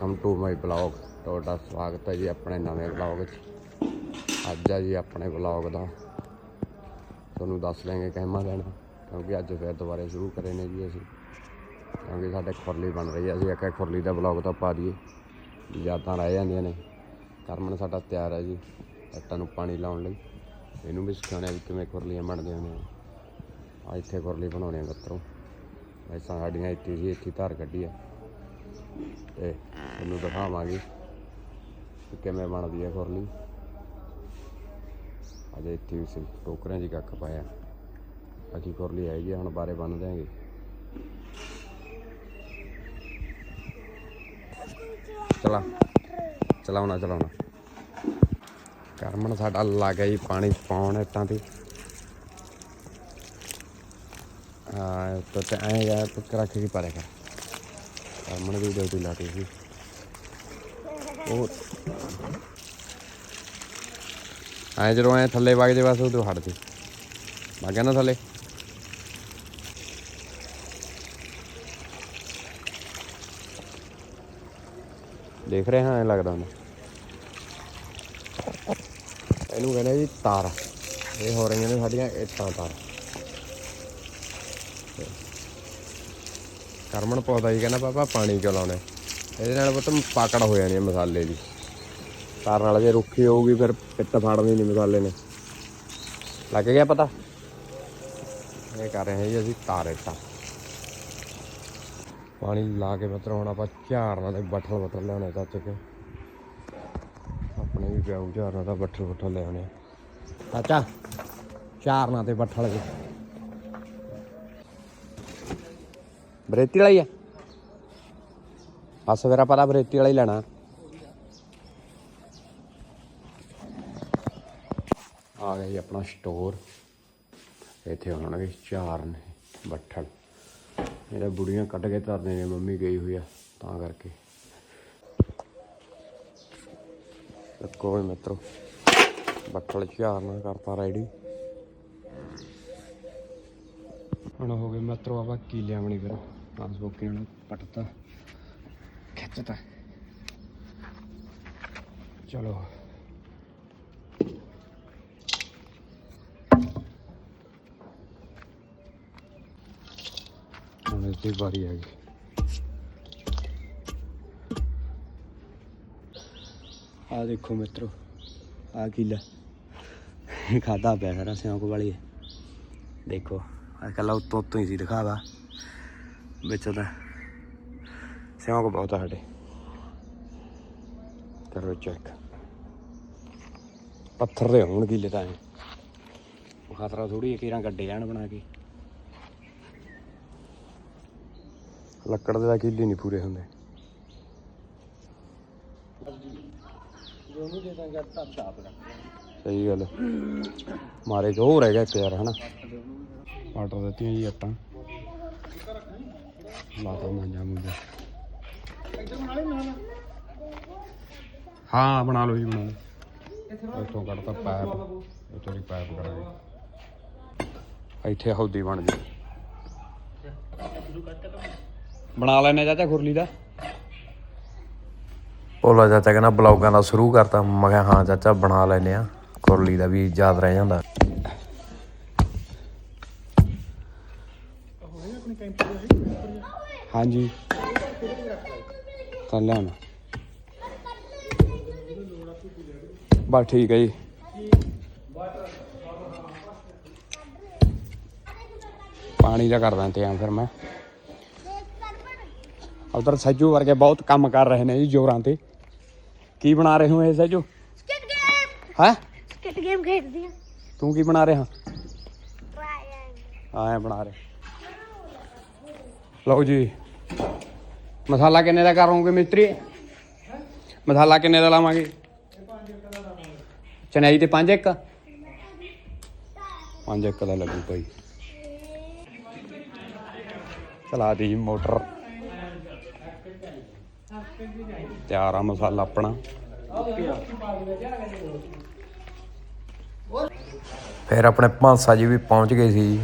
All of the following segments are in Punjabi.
ਵੈਲਕਮ ਟੂ ਮਾਈ ਬਲੌਗ ਤੁਹਾਡਾ ਸਵਾਗਤ ਹੈ ਜੀ ਆਪਣੇ ਨਵੇਂ ਬਲੌਗ 'ਚ। ਅੱਜ ਆ ਜੀ ਆਪਣੇ ਬਲੌਗ ਦਾ। ਤੁਹਾਨੂੰ ਦੱਸ ਲੈਂਗੇ ਕਹਿਮਾ ਦੇਣਾ ਕਿਉਂਕਿ ਅੱਜ ਫਿਰ ਦੁਬਾਰੇ ਸ਼ੁਰੂ ਕਰੇ ਨੇ ਜੀ ਅਸੀਂ। ਕਿਉਂਕਿ ਸਾਡੇ ਖੁਰਲੀ ਬਣ ਰਹੀ ਹੈ ਅਸੀਂ ਆਖਿਆ ਖੁਰਲੀ ਦਾ ਬਲੌਗ ਤਾਂ ਪਾ ਦਈਏ। ਯਾਦਾਂ ਰਹਿ ਜਾਂਦੀਆਂ ਨੇ। ਕਰਮਨ ਸਾਡਾ ਤਿਆਰ ਹੈ ਜੀ ਇੱਟਾਂ ਨੂੰ ਪਾਣੀ ਲਾਉਣ ਲਈ। ਇਹਨੂੰ ਵੀ ਸਿਖਾਉਣਾ ਵੀ ਕਿਵੇਂ ਖੁਰਲੀਆਂ ਬਣਦੀਆਂ ਨੇ। ਆ ਇੱਥੇ ਖੁਰਲੀ ਬਣਾਉਣੀ ਹੈ ਮਿੱਤਰੋ। ਐਸਾਂ ਸਾਡੀਆਂ ਇੱਥੇ ਸੀ ਇੱਥੇ ਧਾਰ ਕੱਢੀ ਆ। ਤੇ ਤੁਹਾਨੂੰ ਦਿਖਾਵਾਂਗੇ ਕਿ ਕਿਵੇਂ ਬਣਦੀ ਹੈ ਖੁਰਲੀ। ਅਜੇ ਇੱਥੇ ਵੀ ਸੀ ਟੋਕਰਿਆਂ 'ਚ ਕੱਖ ਪਾਇਆ। ਬਾਕੀ ਖੁਰਲੀ ਹੈਗੀ ਆ, ਹੁਣ ਬਾਰੇ ਬੰਨ ਦਿਆਂਗੇ। ਚਲਾ ਚਲਾਉਣਾ ਚਲਾਉਣਾ। ਕਰਮਨ ਸਾਡਾ ਲੱਗ ਜੀ ਪਾਣੀ ਪਾਉਣ ਇੱਟਾਂ ਤੇ। ਆ ਤਾਂ ਤੇ ਐਂ ਯਾਰ ਤੂੰ ਰੱਖ ਕੇ ਪਾ ਕਰ। ਕਰਮਨ ਦੀ ਡਿਊਟੀ ਲਾਤੀ ਸੀ। ਉਹ ਐਂ ਜਦੋਂ ਐਂ ਥੱਲੇ ਵਗ ਜੇ ਬਸ ਉਦੋਂ ਹਟ ਜੇ। ਮੈਂ ਕਹਿੰਦਾ ਥੱਲੇ। ਦੇਖ ਰਹੇ ਹਾਂ, ਐਂ ਲੱਗਦਾ ਹੁੰਦਾ ਇਹਨੂੰ ਕਹਿੰਦੇ ਜੀ ਤਾਰ। ਇਹ ਹੋ ਰਹੀਆਂ ਨੇ ਸਾਡੀਆਂ ਇੱਟਾਂ ਤਾਰ। ਕਰਮਨ ਪੌਦਾ ਜੀ, ਕਹਿੰਦਾ ਪਾਪਾ ਪਾਣੀ ਕਿਉਂ ਲਾਉਣਾ ਇਹਦੇ ਨਾਲ ਪੁੱਤ ਪਾਕੜ ਹੋ ਜਾਣੀ ਮਸਾਲੇ ਦੀ। ਤਾਰ ਨਾਲ ਜੇ ਰੁੱਖੀ ਹੋਊਗੀ, ਫਿਰ ਪਿੱਤ ਫਾੜਨੀ ਨਹੀਂ ਮਸਾਲੇ ਨੇ। ਲੱਗ ਗਿਆ ਪਤਾ? ਇਹ ਕਰ ਰਹੇ ਹਾਂ ਜੀ ਅਸੀਂ ਤਾਰ ਇੱਟਾਂ ਪਾਣੀ ਲਾ ਕੇ ਮਤਲਬ ਹੁਣ ਆਪਾਂ ਝਾੜਨਾ ਤੇ ਬੱਠਲ ਬੱਠਲ ਲਿਆਉਣੇ ਚੱਚ ਕੇ। ਆਪਣੇ ਵੀ ਪਿਆਉ ਝਾੜਨਾ ਤਾਂ ਬੱਠਲ ਬੱਠਲ ਲਿਆਉਣੇ ਚਾਚਾ ਝਾੜਨਾ ਤੇ ਬੱਠਲ ਕੇ ਬਰੇਤੀ ਵਾਲਾ ਹੀ ਆ ਬਸ ਮੇਰਾ ਪਤਾ ਬਰੇਤੀ ਵਾਲਾ ਹੀ ਲੈਣਾ ਆ ਗਿਆ ਜੀ ਆਪਣਾ ਸਟੋਰ ਇੱਥੇ ਹੋਣਗੇ ਚਾਰ ਨੇ ਬੱਠਲ ਇਹਦਾ ਬੁੜੀਆਂ ਕੱਢ ਕੇ ਧਰਦੇ ਨੇ ਮੰਮੀ ਗਈ ਹੋਈ ਆ ਤਾਂ ਕਰਕੇ ਕੋਈ ਮਿੱਤਰੋ ਬੱਠਲ ਚਾਰ ਨਾਲ ਕਰਤਾ ਰੈਡੀ ਹੁਣ ਹੋ ਗਏ ਮਿੱਤਰੋ ਆਪਾਂ ਕੀ ਲਿਆਵਣੀ ਫਿਰ ਪਾਸਬੁੱਕ ਨੂੰ ਪਟਤਾ, ਖਿੱਚਤਾ। ਚਲੋ। ਹੁਣ ਇਸ ਦੀ ਵਾਰੀ ਆ ਗਈ। ਆ ਦੇਖੋ ਮਿੱਤਰੋ, ਆ ਕੀਲਾ ਖਾਦਾ ਪਿਆ ਸਾਰਾ ਸਿਉਂਕ ਵਾਲੀ। ਦੇਖੋ, ਅੱਜ ਕੱਲ੍ਹ ਉੱਤੋਂ ਉੱਤੋਂ ਹੀ ਸੀ ਦਿਖਾਵਾ ਵਿੱਚ ਤਾਂ ਸਿਉਂਕ ਬਹੁਤ ਆ ਸਾਡੇ ਕਰੋ ਚੈੱਕ ਪੱਥਰ ਦੇ ਹੋਣ ਕੀਲੇ ਤਾਂ ਖਤਰਾ ਥੋੜੀ ਕੀਰਾਂ ਗੱਡੇ ਜਾਣ ਬਣਾ ਕੇ ਲੱਕੜ ਦੇ ਤਾਂ ਕੀਲੇ ਨਹੀਂ ਪੂਰੇ ਹੁੰਦੇ ਸਹੀ ਗੱਲ ਮਾਰੇ ਜੋ ਰਹਿ ਗਿਆ ਇੱਕ ਯਾਰ ਹਨਾ ਆਰਡਰ ਦਿੱਤੀਆਂ ਜੀ ਆਪਾਂ ਹਾਂ ਬਣਾ ਲਓ ਜੀ ਬਣਾ। ਲਓ ਇੱਥੋਂ ਕੱਢਤਾ ਪਾਈਪ ਇੱਥੋਂ ਦੀ ਪਾਈਪ ਕਰਾਂਗੇ ਇੱਥੇ ਹੌਦੀ ਬਣ ਜੀ। ਬਣਾ ਲੈਨੇ ਚਾਚਾ ਖੁਰਲੀ ਦਾ? ਭੋਲਾ ਚਾਚਾ ਕਹਿੰਦਾ ਬਲੌਗਾਂ ਦਾ ਸ਼ੁਰੂ ਕਰਤਾ। ਮੈਂ ਕਿਹਾ ਹਾਂ ਚਾਚਾ ਬਣਾ ਲੈਨੇ ਆ। ਕੁਰਲੀ ਦਾ ਵੀ ਯਾਦ ਰਹਿ ਜਾਂਦਾ। ਹਾਂਜੀ। ਕਰ ਲੈਣਾ ਬਸ ਠੀਕ ਹੈ ਜੀ। ਪਾਣੀ ਦਾ ਕਰਦਾ ਇੰਤਜ਼ਾਮ ਫਿਰ ਮੈਂ। ਉਧਰ ਸੱਜੂ ਵਰਗੇ ਬਹੁਤ ਕੰਮ ਕਰ ਰਹੇ ਨੇ ਜੀ ਜੋਰਾਂ ਤੇ। ਕੀ ਬਣਾ ਰਹੇ ਹੋ ਇਹ ਸੱਜੂ? ਸਕਿਟ ਗੇਮ ਹੈ? ਸਕਿਟ ਗੇਮ ਖੇਡਦੀ ਆ ਤੂੰ ਕੀ ਬਣਾ ਰਿਹਾ? ਹਾਂ ਇਹ ਬਣਾ ਰਹੇ। ਲਓ ਜੀ। ਮਸਾਲਾ ਕਿੰਨੇ ਦਾ ਕਰੋਗੇ ਮਿਸਤਰੀ? ਮਸਾਲਾ ਕਿੰਨੇ ਦਾ ਲਾਵਾਂਗੇ? ਚਨਾਈ ਤੇ 5 ਇੱਕ? 5 ਇੱਕ ਦਾ ਲੱਗੂ ਭਾਈ। ਚਲਾ ਦੀ ਮੋਟਰ। ਤਿਆਰ ਆ ਮਸਾਲਾ ਆਪਣਾ। ਫਿਰ ਆਪਣੇ ਭਾਂਸਾ ਜੀ ਵੀ ਪਹੁੰਚ ਗਏ ਸੀ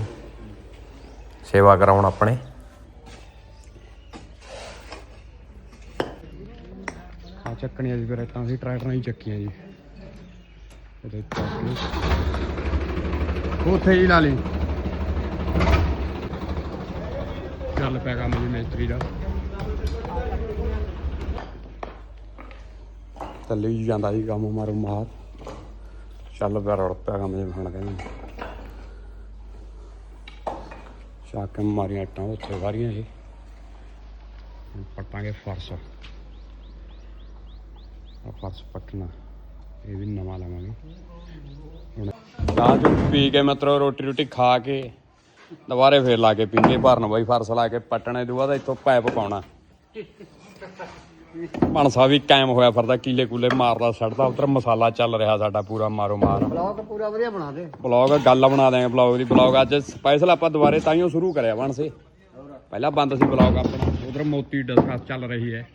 ਸੇਵਾ ਕਰਾਉਣ ਆਪਣੇ। ਚੱਕਣੀਆਂ ਜੀ ਫਿਰ, ਤਾਂ ਅਸੀਂ ਟਰੈਕਟਰਾਂ ਹੀ ਚੱਕੀਆਂ ਜੀ। ਉੱਥੇ ਹੀ ਲਾ ਲਈ। ਚੱਲ ਪਿਆ ਕੰਮ ਜੀ ਮਿਸਤਰੀ ਦਾ। ਚੱਲੀ ਹੀ ਜਾਂਦਾ ਸੀ ਕੰਮ ਮਾਰੋ ਮਾਰ। ਚੱਲ ਪਿਆ, ਰੜ ਪਿਆ ਕੰਮ ਜੀ ਹੁਣ ਕਹਿੰਦੇ ਸ਼ਾਕ ਮਾਰੀਆਂ ਇੱਟਾਂ, ਉੱਥੇ ਵਾਰੀਆਂ ਇਹ ਪਟਾਂਗੇ ਫਰਸ਼। ਫਰਸ਼ ਪੱਟਣਾ। ਇਹ ਵੀ ਨਵਾਂ ਲਵਾਂਗੇ। ਚਾਹ ਪੀ ਕੇ ਮਤਲਬ ਰੋਟੀ ਰੋਟੀ ਖਾ ਕੇ ਦੁਬਾਰੇ ਫੇਰ ਲਾ ਕੇ ਪੀਂਗੇ। ਭਰਨ ਬਾਈ ਫਰਸ਼ ਲਾ ਕੇ ਪੱਟਣੇ ਤੋਂ ਬਾਅਦ ਇੱਥੋਂ ਪਾਈਪ ਪਾਉਣਾ। ਮਨਸਾ ਵੀ ਕਾਇਮ ਹੋਇਆ ਫਿਰਦਾ ਕੀਲੇ ਕੂਲੇ ਮਾਰਦਾ ਛੱਡਦਾ ਉਧਰ ਮਸਾਲਾ ਚੱਲ ਰਿਹਾ ਸਾਡਾ ਪੂਰਾ ਮਾਰੋ ਮਾਰ। ਬਲੌਗ ਪੂਰਾ ਵਧੀਆ ਬਣਾ ਦੇ। ਬਲੌਗ ਗੱਲ ਬਣਾ ਦੇਂਗੇ ਬਲੌਗ ਦੀ। ਬਲੌਗ ਅੱਜ ਸਪੈਸ਼ਲ ਆਪਾਂ ਦੁਬਾਰੇ ਤਾਈਓ ਸ਼ੁਰੂ ਕਰਿਆ ਬਣ ਸੇ ਪਹਿਲਾਂ ਬੰਦ ਸੀ ਬਲੌਗ ਆਪਣਾ। ਉਧਰ ਮੋਤੀ ਡਸਕਸ ਚੱਲ ਰਹੀ ਹੈ।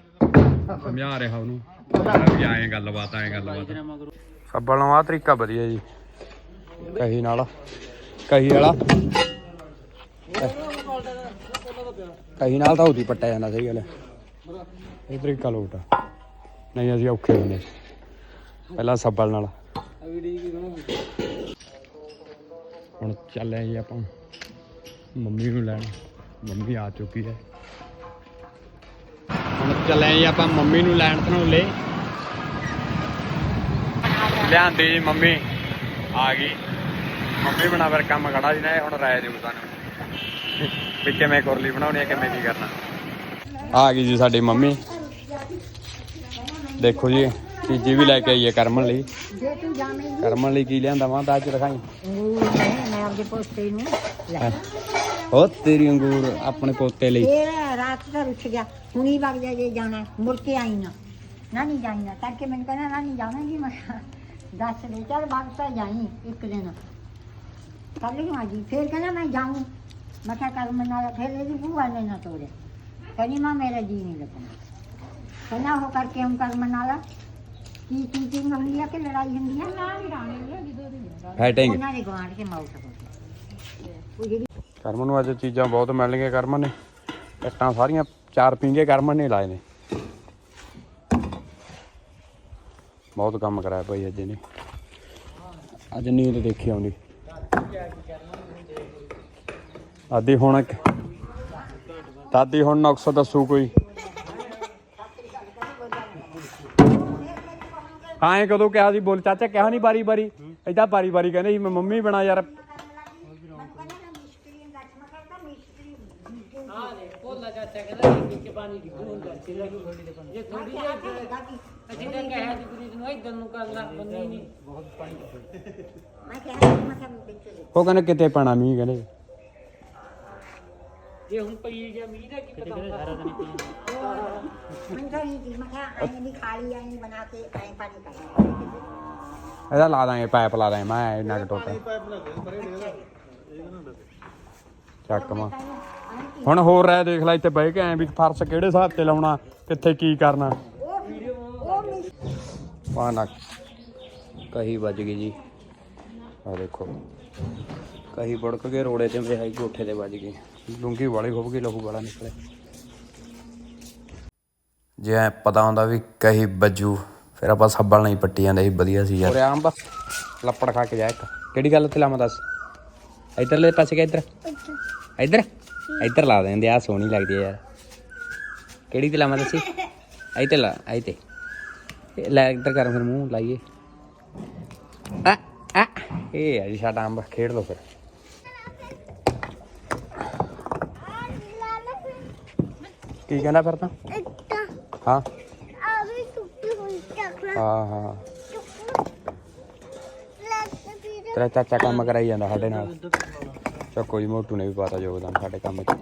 ਸਮਝਾ ਰਿਹਾ ਉਹਨੂੰ। ਵੀ ਆਏ ਗੱਲਬਾਤ ਆਏ ਗੱਲਬਾਤ ਸੱਬਲ ਨੂੰ ਆ ਤਰੀਕਾ ਵਧੀਆ ਜੀ। ਕਹੀ ਨਾਲ ਕਹੀ ਵਾਲਾ। ਕਹੀ ਨਾਲ ਤਾਂ ਉਹਦੀ ਪੱਟਿਆ ਜਾਂਦਾ ਸਹੀ ਗੱਲ ਹੈ। ਇਹ ਤਰੀਕਾ ਲੋਟ ਆ। ਨਹੀਂ ਅਸੀਂ ਔਖੇ ਹੁੰਦੇ। ਪਹਿਲਾਂ ਸੱਬਲ ਨਾਲ। ਹੁਣ ਚੱਲੇ ਜੀ ਆਪਾਂ। ਮੰਮੀ ਨੂੰ ਲੈਣ। ਮੰਮੀ ਆ ਚੁੱਕੀ ਹੈ। ਹੁਣ ਚੱਲੇ ਜੀ ਆਪਾਂ ਮੰਮੀ ਨੂੰ ਲੈਣ ਧਨੌਲੇ। ਲਿਆਂਦੀ ਜੀ ਮੰਮੀ ਆ ਗਈ। ਮੰਮੀ ਬਣਾ ਫਿਰ ਕੰਮ ਖੜਾ ਸੀ ਨਾ ਹੁਣ ਰਾਏ ਦਿਓ ਤੁਹਾਨੂੰ ਵੀ ਕਿਵੇਂ ਕੁਰਲੀ ਬਣਾਉਣੀ ਹੈ ਕਿਵੇਂ ਕੀ ਕਰਨਾ। ਆ ਗਈ ਜੀ ਸਾਡੀ ਮੰਮੀ। ਦੇਖੋ ਜੀ ਚੀਜ਼ੀ ਵੀ ਲੈ ਕੇ ਆਈ ਹੈ ਕਰਮਨ ਲਈ। ਜੇ ਕਰਮਨ ਲਈ ਕੀ ਲਿਆਂਦਾ ਵਾਂ ਦਾਜ ਦਿਖਾਈ। ਮੈਂ ਆਪਦੇ ਪੋਤੇ ਨੂੰ ਲੈ ਉਹ ਤੇਰੀ ਅੰਗੂਰ ਆਪਣੇ ਪੋਤੇ ਲਈ। ਇਹ ਰਾਤ ਦਾ ਰੁੱਠ ਗਿਆ। ਹੁਣੀ ਵਗ ਜਾ ਜੇ ਜਾਣਾ ਮੁੜ ਕੇ ਆਈ ਨਾ। ਨਾ ਨਹੀਂ ਜਾਈ ਨਾ ਕਰਕੇ ਮੈਨੂੰ ਕਹਿੰਦਾ ਨਾ ਨਹੀਂ ਜਾਵਾਂਗੀ ਮੈਂ ਕਿਹਾ, ਦੱਸ ਦੇ ਚੱਲ ਵਗ ਤਾਂ ਜਾਈ ਇੱਕ ਦਿਨ। ਕੱਲ ਨੂੰ ਆ ਜੀ ਫੇਰ ਕਹਿੰਦਾ ਮੈਂ ਜਾਊਂ। ਮੈਂ ਕਿਹਾ ਕਰ ਮਨਾ ਫਿਰ ਇਹਦੀ ਭੂਆ ਨੇ ਨਾ ਤੋੜਿਆ ਕਹਿੰਦੀ ਮਾਂ ਮੇਰਾ ਜੀ ਨਹੀਂ ਲੱਗਣਾ। ਕਹਿੰਦਾ ਉਹ ਕਰਕੇ ਹਮ ਕਰ ਮਨਾ ਲਾ ਕੀ ਚੀਟਿੰਗ ਹੁੰਦੀ ਆ ਕਿ ਲੜਾਈ ਹੁੰਦੀ ਆ? ਨਾ ਨਹੀਂ ਫਾਈਟਿੰਗ ਉਹਨਾਂ ਦੇ ਗਵਾਂਢ ਕੇ ਮਾਊਟ ਹੋ ਉਹ ਜਿਹੜੀ ਕਰਮਨ ਨੂੰ ਅੱਜ ਚੀਜ਼ਾਂ ਬਹੁਤ ਮਿਲਣਗੀਆਂ ਕਰਮਨ ਨੇ। ਇੱਟਾਂ ਸਾਰੀਆਂ ਚਾਰ ਪਿੰਗੇ ਕਰਮਨ ਨੇ ਲਾਏ ਨੇ। ਬਹੁਤ ਕੰਮ ਕਰਾਇਆ ਭਾਈ ਅੱਜ ਨੇ ਅੱਜ ਨੀਂਦ ਦੇਖੀ ਆਉਂਦੀ। ਆਦੀ ਹੁਣ ਦਾਦੀ ਹੁਣ ਨੁਕਸ ਦੱਸੂ ਕੋਈ। ਹਾਂ, ਇਹ ਕਦੋਂ ਕਿਹਾ ਸੀ? ਬੋਲ, ਚਾਚਾ ਕਿਹਾ ਨਹੀਂ ਬਾਰੀ ਬਾਰੀ ਏਦਾਂ ਬਾਰੀ ਬਾਰੀ ਕਹਿੰਦੇ ਸੀ, ਮੈਂ ਮੰਮੀ ਬਣਾ ਯਾਰ। ਮੈਂ ਕਿਹਾ ਮੈਂ ਕਿਹਾ ਵਿੱਚ ਦੇ ਉਹ ਕਹਿੰਦੇ ਕਿਤੇ ਪੈਣਾ ਮੀਂਹ ਕਹਿੰਦੇ। ਮੈਂ ਤਾਂ ਨਹੀਂ ਸੀ ਮੈਂ ਕਿਹਾ ਐਂ ਵੀ ਖਾਲੀ ਐਂ ਬਣਾ ਕੇ ਐਂ ਪਾਣੀ ਕਰਨਾ ਇਹਦਾ ਲਾ ਦਾਂਗੇ ਪਾਈਪ ਲਾ ਦਾਂਗੇ ਮੈਂ ਇੰਨਾ ਕੁ ਟੋਟਾ। ਚੱਕ ਮਾ ਹੁਣ ਹੋਰ ਰਹਿ ਦੇਖ ਲੈ ਇੱਥੇ ਬਹਿ ਕੇ ਐ ਵੀ ਫਰਸ਼ ਕਿਹੜੇ ਹਿਸਾਬ ਤੇ ਲਾਉਣਾ ਕਿੱਥੇ ਕੀ ਕਰਨਾ। ਪਾਣਾ ਕਹੀ ਵੱਜ ਗਈ ਜੀ। ਆ ਦੇਖੋ। ਕਹੀ ਬੜਕ ਕੇ ਰੋੜੇ ਤੇ ਵਿਹਾਈ ਕੋਠੇ ਤੇ ਵੱਜ ਗਈ ਲੁੰਗੀ ਵਾਲੀ ਖੁੱਭ ਗਈ ਲਹੂ ਵਾਲਾ ਨਿਕਲੇ। ਜੇ ਐਂ ਪਤਾ ਹੁੰਦਾ ਵੀ ਕਹੀ ਬੱਜੂ ਫਿਰ ਆਪਾਂ ਸੱਬਲ ਨਹੀਂ ਪੱਟੀ ਜਾਂਦੇ ਸੀ ਵਧੀਆ ਸੀ ਯਾਰ। ਉਰੇ ਆਮ ਬਸ। ਲੱਪੜ ਖਾ ਕੇ ਜਾ ਇੱਕ। ਕਿਹੜੀ ਗੱਲ ਤੇ ਲਾਵਾਂ ਦੱਸ? ਇਧਰਲੇ ਪਾਸੇ ਕਿ ਇਧਰ? ਇਧਰ ਇਧਰ ਲਾ ਦਿੰਦੇ ਆ ਸੋਹਣੀ ਲੱਗਦੀ ਆ ਯਾਰ। ਕਿਹੜੀ ਤੇ ਲਾਵਾਂ ਦੱਸੀ? ਆਈ ਤੇ ਲਾ ਆਈ ਤੇ। ਲੈ ਇਧਰ ਕਰ ਫਿਰ ਮੂੰਹ ਲਾਈਏ। ਆ ਆ ਇਹ ਆ ਜੀ ਸਾਡਾ ਅੰਬ ਖੇਡ ਲਓ ਫਿਰ। ਕੀ ਕਹਿੰਦਾ ਫਿਰ ਤਾਂ? ਹਾਂ। ਆ ਵੀ ਟੁੱਟੀ ਹੋਈ ਚੱਕਰ ਹਾਂ ਹਾਂ। ਤੇਰਾ ਚਾਚਾ ਕੰਮ ਕਰਾਈ ਜਾਂਦਾ ਸਾਡੇ ਨਾਲ। ਚੱਕੋ ਜੀ ਮੋਟੂ ਨੇ ਵੀ ਪਾਤਾ ਯੋਗਦਾਨ ਸਾਡੇ ਕੰਮ 'ਚ।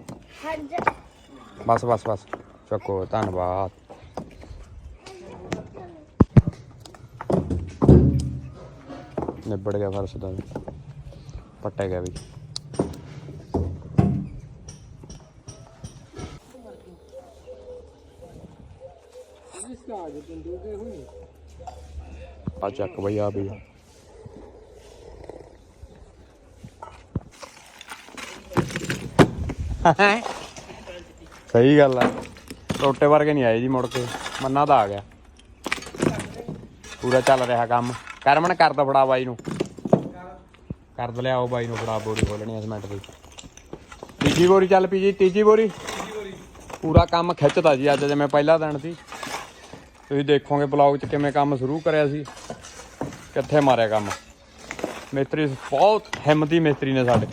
ਹੱਜ। ਬਸ ਬਸ ਬਸ ਚੱਕੋ ਧੰਨਵਾਦ। ਨਿਬੜ ਗਿਆ ਫਰਸ਼ ਦਾ ਵੀ ਪੱਟੇ ਗਿਆ ਵੀ। ਆ ਚੱਕ ਬਈ ਆ ਵੀ ਸਹੀ ਗੱਲ ਆ। ਟੋਟੇ ਵਰਗੇ ਨਹੀਂ ਆਏ ਜੀ ਮੁੜ ਕੇ। ਮੰਨਾ ਤਾਂ ਆ ਗਿਆ। ਪੂਰਾ ਚੱਲ ਰਿਹਾ ਕੰਮ। ਕਰਮਨ ਕਰ ਦੋ ਫੜਾ ਬਾਈ ਨੂੰ। ਕਰ ਦ ਲਿਆਓ ਬਾਈ ਨੂੰ ਫੜਾ, ਬੋਰੀ ਖੋਲਣੀ ਆ ਸਿਮੈਂਟ ਦੀ। ਤੀਜੀ ਬੋਰੀ ਚੱਲ ਪਈ ਜੀ, ਤੀਜੀ ਬੋਰੀ। ਪੂਰਾ ਕੰਮ ਖਿੱਚਦਾ ਜੀ ਅੱਜ ਜਿਵੇਂ ਪਹਿਲਾ ਦਿਨ ਸੀ। ਤੁਸੀਂ ਦੇਖੋਗੇ ਬਲੌਗ 'ਚ ਕਿਵੇਂ ਕੰਮ ਸ਼ੁਰੂ ਕਰਿਆ ਸੀ। ਕਿੱਥੇ ਮਾਰਿਆ ਕੰਮ। ਮਿਸਤਰੀ ਬਹੁਤ ਹਿੰਮਤੀ ਮਿਸਤਰੀ ਨੇ ਸਾਡੇ।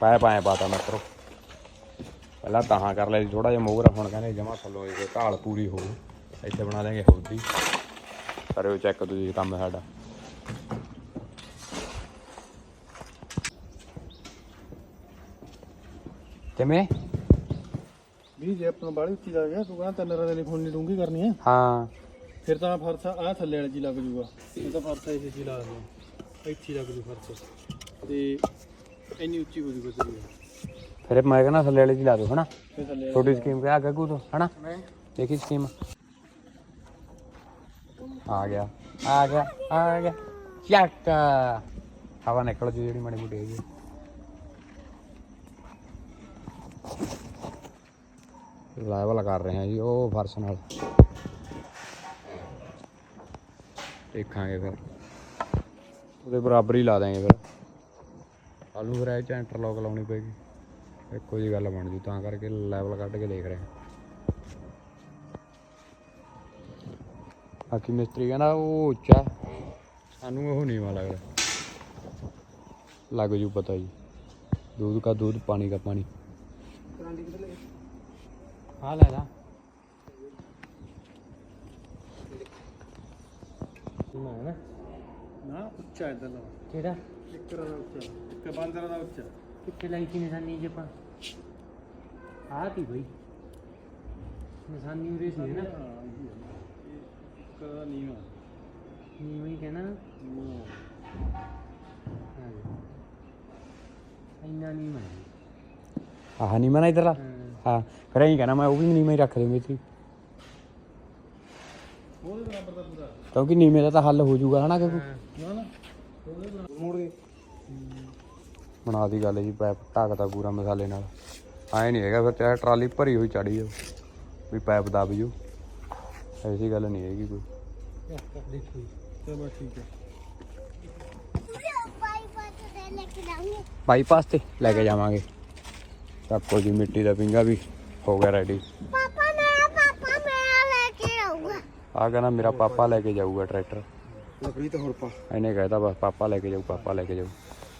ਪਾਇਆ ਪਾਇਆ ਪਾਤਾ ਮਿੱਤਰੋ। ਪਹਿਲਾਂ ਤਾਹਾਂ ਕਰ ਲਈ ਥੋੜਾ ਜਿਹਾ ਮੋਗਰਾ ਹੁਣ ਕਹਿੰਦੇ ਜਮਾ ਥੱਲੋਂ ਇਹ ਢਾਲ ਪੂਰੀ ਹੋ ਇੱਥੇ ਬਣਾ ਦੇਂਗੇ ਹੌਦੀ ਕਰਿਓ ਚੈੱਕ ਤੁਸੀਂ ਕੰਮ ਸਾਡਾ। ਕਿਵੇਂ? ਵੀ ਜੇ ਆਪਣਾ ਬਾਲੀ ਉੱਚੀ ਲੱਗ ਗਿਆ ਤੂੰ ਕਹਿੰਦਾ ਤਿੰਨ ਰਾਂ ਦੇ ਲਈ ਖੋਲਣੀ ਡੂੰਗੀ ਕਰਨੀ ਹੈ ਹਾਂ। ਫਿਰ ਤਾਂ ਫਰਸ਼ ਆ ਥੱਲੇ ਵਾਲੀ ਜੀ ਲੱਗ ਜੂਗਾ। ਇਹ ਤਾਂ ਫਰਸ਼ ਇਸੇ ਜੀ ਲਾ ਦਿੰਦੇ ਇੱਥੇ ਲੱਗ ਜੂ ਫਰਸ਼। ਤੇ ਇੰਨੀ ਉੱਚੀ ਹੋ ਜੂਗਾ ਤੇਰੀ ਫਿਰ ਮੈਂ ਕਹਿੰਦਾ ਥੱਲੇ ਵਾਲੇ ਦੀ ਲਾ ਦਿਓ ਹਨਾ? ਫਿਰ ਥੱਲੇ ਛੋਟੀ ਸਕੀਮ ਕਿਆ ਗੱਗੂ ਤੋਂ ਹਨਾ? ਦੇਖੀ ਸਕੀਮ? ਆ ਗਿਆ ਆ ਗਿਆ ਆ ਗਿਆ। ਚੱਕ। ਹਵਾ ਨਿਕਲ ਜੂ ਜਿਹੜੀ ਮਾੜੀ ਮੋਟੀ ਹੈਗੀ। ਲੈਵਲ ਕਰ ਰਹੇ ਹਾਂ ਜੀ ਉਹ ਫਰਸ਼ ਨਾਲ। ਦੇਖਾਂਗੇ ਫਿਰ। ਉਹਦੇ ਬਰਾਬਰ ਹੀ ਲਾ ਦਾਂਗੇ ਫਿਰ। ਆਲੂ ਫਿਰ ਇਹ ਚ ਇੰਟਰਲੌਕ ਲਾਉਣੀ ਪਏਗੀ ਇੱਕੋ ਜੀ ਗੱਲ ਬਣ ਜੂ ਤਾਂ ਕਰਕੇ ਲੈਵਲ ਕੱਢ ਕੇ ਦੇਖ ਰਹੇ ਹਾਂ ਬਾਕੀ ਮਿਸਤਰੀ ਕਹਿੰਦਾ ਉਹ ਉੱਚਾ ਸਾਨੂੰ ਉਹ ਨੀਵਾਂ ਲੱਗਦਾ ਲੱਗ ਜੂ ਪਤਾ ਜੀ दूध का दूध पानी का पानी हाँ ले ला ਨਾ ਉੱਚਾ ਇਦਾਂ ਦਾ ਕਿਹੜਾ ਇੱਕ ਰਾਂ ਦਾ ਉੱਚਾ ਇੱਕ ਬਾਂਦਰ ਦਾ ਉੱਚਾ। ਕਿੱਥੇ ਲਾਈ ਸੀ ਨਿਸ਼ਾਨੀ ਜੇ ਆਪਾਂ? ਆ ਤੀ ਬਈ। ਨਿਸ਼ਾਨੀ ਉਰੇ ਸੀ ਨਾ? ਹਾਂ ਇਹ ਇੱਕ ਦਾ ਨੀਵਾ ਨੀ ਵਈ ਕਹਿਣਾ ਇੰਨਾ ਨਹੀਂ ਮੈਂ ਆਹ ਨਹੀਂ ਮਨਾ ਇਧਰਲਾ? ਹਾਂ। ਫਿਰ ਐਂ ਕਹਿਣਾ ਮੈਂ ਉਹ ਵੀ ਨੀਵੇਂ ਹੀ ਰੱਖ ਦੇ ਮਿਸਤਰੀ ਉਹਦੇ ਬਰਾਬਰ ਦਾ ਪੂਰਾ। ਕਿਉਂਕਿ ਨੀਵੇਂ ਦਾ ਤਾਂ ਹੱਲ ਹੋ ਜਾਊਗਾ ਹਨਾ ਕਿਉਂਕਿ? ਨਾ ਨਾ। ਮੋੜ ਦੇ। ਬਣਾ ਦੀ ਗੱਲ ਜੀ ਪੈਪ ਢੱਕਦਾ ਪੂਰਾ ਮਸਾਲੇ ਨਾਲ। ਐ ਨਹੀਂ ਹੈਗਾ ਫਿਰ ਚਾਹੇ ਟਰਾਲੀ ਭਰੀ ਹੋਈ ਚੜੀ ਜਾਓ ਵੀ ਪੈਪ ਦਬ ਜੂ ਐਸੀ ਗੱਲ ਨਹੀਂ ਹੈਗੀ ਕੋਈ। ਦੇਖੋ। ਚਲੋ ਠੀਕ ਹੈ। ਬਾਈਪਾਸ ਤੇ ਲੈ ਕੇ ਜਾਵਾਂਗੇ। ਚੱਕੋ ਜੀ ਮਿੱਟੀ ਦਾ ਪਿੰਗਾ ਵੀ ਹੋ ਗਿਆ ਰੈਡੀ ਪਾਪਾ ਮੇਰਾ ਪਾਪਾ ਮੇਰਾ ਲੈ ਕੇ ਆਊਗਾ। ਆ ਕਹਿੰਦਾ ਮੇਰਾ ਪਾਪਾ ਲੈ ਕੇ ਜਾਊਗਾ ਟਰੈਕਟਰ। ਲੱਕੜੀ ਤਾਂ ਹੋਰ ਪਾ ਇਹਨੇ ਕਹਿਤਾ ਬਸ ਪਾਪਾ ਲੈ ਕੇ ਜਾਊ ਪਾਪਾ ਲੈ ਕੇ ਜਾਊ ਮੇਰਾ ਪਾਪਾ ਲੈ ਕੇ ਜਾਊ।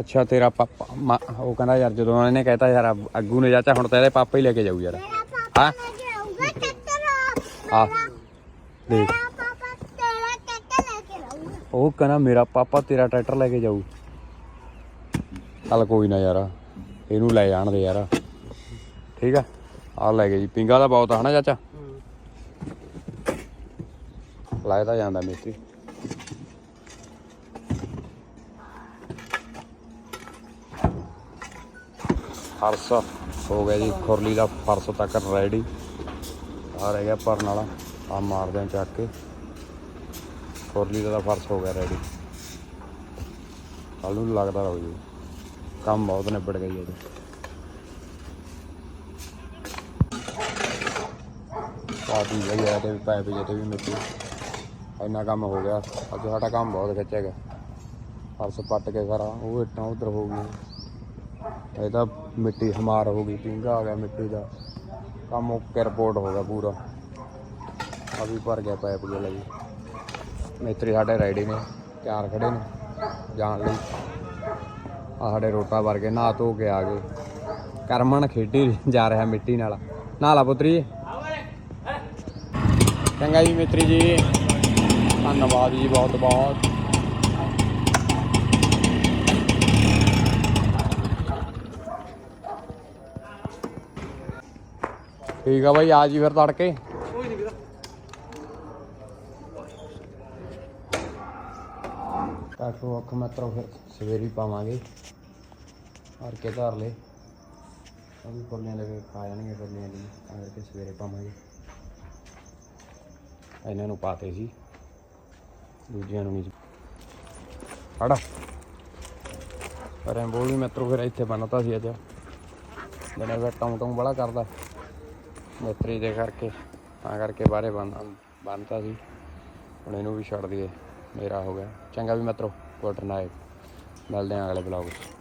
ਅੱਛਾ ਤੇਰਾ ਪਾਪਾ ਮਾ- ਉਹ ਕਹਿੰਦਾ ਯਾਰ ਜਦੋਂ ਇਹਨੇ ਕਹਿਤਾ ਯਾਰ ਅਬ- ਅੱਗੂ ਨੇ ਚਾਚਾ ਹੁਣ ਤਾਂ ਇਹਦੇ ਪਾਪਾ ਹੀ ਲੈ ਕੇ ਜਾਊ ਯਾਰ। ਮੇਰਾ ਪਾਪਾ ਹਾਂ? ਲੈ ਕੇ ਆਊਗਾ ਟੱਕਰ ਆ ਦੇਖ। ਮੇਰਾ ਪਾਪਾ ਤੇਰਾ ਟੱਕਰ ਲੈ ਕੇ ਆਊਗਾ ਉਹ ਕਹਿੰਦਾ ਮੇਰਾ ਪਾਪਾ ਤੇਰਾ ਟਰੈਕਟਰ ਲੈ ਕੇ ਜਾਊ। ਚੱਲ ਕੋਈ ਨਾ ਯਾਰ ਇਹਨੂੰ ਲੈ ਜਾਣ ਦੇ ਯਾਰ। ਠੀਕ ਆ? ਆ ਲੈ ਕੇ ਜੀ ਪਿੰਗਾ ਦਾ ਬਹੁਤ ਆ ਹਨਾ ਚਾਚਾ? ਲੱਗਦਾ ਜਾਂਦਾ ਮਿਸਤਰੀ। ਫਰਸ਼ ਹੋ ਗਿਆ ਜੀ ਖੁਰਲੀ ਦਾ ਫਰਸ਼ ਤੱਕ ਰੈਡੀ ਆ ਰਹਿ ਗਿਆ ਭਰਨ ਵਾਲਾ ਆ ਮਾਰਦੇ ਆ ਚੱਕ ਕੇ। ਖੁਰਲੀ ਦਾ ਤਾਂ ਫਰਸ਼ ਹੋ ਗਿਆ ਰੈਡੀ ਕੱਲ ਨੂੰ ਲੱਗਦਾ ਹੋ ਜੀ। ਕੰਮ ਬਹੁਤ ਨਿਬੜ ਗਈ ਜੀ ਪਾਤੀ ਗਈ ਆ ਤੇ ਵੀ ਪਾਈਪ ਜੇ ਵੀ ਮਿੱਟੀ। ਇੰਨਾ ਕੰਮ ਹੋ ਗਿਆ। ਅੱਜ ਸਾਡਾ ਕੰਮ ਬਹੁਤ ਖਿੱਚਿਆ ਗਿਆ। ਫਰਸ਼ ਪੱਟ ਕੇ ਸਾਰਾ, ਉਹ ਇੱਟਾਂ ਉਧਰ ਹੋ ਗਈਆਂ। ਇਹ ਤਾਂ ਮਿੱਟੀ ਹਮਾਰ ਹੋ ਗਈ ਪਿੰਗਾ ਆ ਗਿਆ ਮਿੱਟੀ ਦਾ। ਕੰਮ ਓਕੇ ਰਿਪੋਰਟ ਹੋ ਗਿਆ ਪੂਰਾ। ਆ ਵੀ ਭਰ ਗਿਆ ਪਾਈਪ ਜੇ ਲਈ। ਮਿਸਤਰੀ ਸਾਡੇ ਰੈਡੀ ਨੇ, ਤਿਆਰ ਖੜੇ ਨੇ, ਜਾਣ ਲਈ। ਆ ਸਾਡੇ ਰੋਟਾ ਵਰਗੇ ਨਹਾ ਧੋ ਕੇ ਆ ਗਏ। ਕਰਮਨ ਖੇਡੀ ਜਾ ਰਿਹਾ ਮਿੱਟੀ ਨਾਲ। ਨਹਾ ਲਾ ਪੁੱਤਰੀ। ਚੰਗਾ ਜੀ ਮਿੱਤਰੀ ਜੀ। ਧੰਨਵਾਦ ਜੀ ਬਹੁਤ ਬਹੁਤ ਠੀਕ ਆ ਬਾਈ ਆ ਜੀ ਫਿਰ ਤੜਕੇ। ਕੋਈ ਨਹੀਂ ਵੀਰਾ। ਕਾਕੂ ਅੱਖ ਮਤਰੋ ਫਿਰ ਸਵੇਰੀ ਪਾਵਾਂਗੇ। ਔਰ ਕੇ ਧਰ ਲੈ। ਉਹ ਵੀ ਕੋਲੀਆਂ ਲੈ ਕੇ ਖਾ ਜਾਣਗੇ ਕੋਲੀਆਂ ਦੀ। ਤਾਂ ਕਰਕੇ ਸਵੇਰੇ ਪਾਵਾਂਗੇ। ਇਹਨਾਂ ਨੂੰ ਪਾਤੇ ਸੀ। ਦੂਜਿਆਂ ਨੂੰ ਨਹੀਂ। ਪਰ ਐਂ ਬੋਲੀ ਮਤਰੋ ਫਿਰ ਇੱਥੇ ਬਣਤਾ ਸੀ ਅੱਜ। ਫਿਰ ਟੌਂ ਟੌਂ ਬੜਾ ਕਰਦਾ। ਮਿਸਤਰੀ ਦੇ ਕਰਕੇ, ਤਾਂ ਕਰਕੇ ਬਾਹਰੇ ਬੰਦ ਬੰਨਤਾ ਸੀ। ਹੁਣ ਇਹਨੂੰ ਵੀ ਛੱਡ ਦਈਏ, ਮੇਰਾ ਹੋ ਗਿਆ। ਚੰਗਾ ਵੀ ਮਿੱਤਰੋ ਗੁੱਡ ਨਾਈਟ ਮਿਲਦੇ ਹਾਂ ਅਗਲੇ ਬਲੌਗ 'ਚ।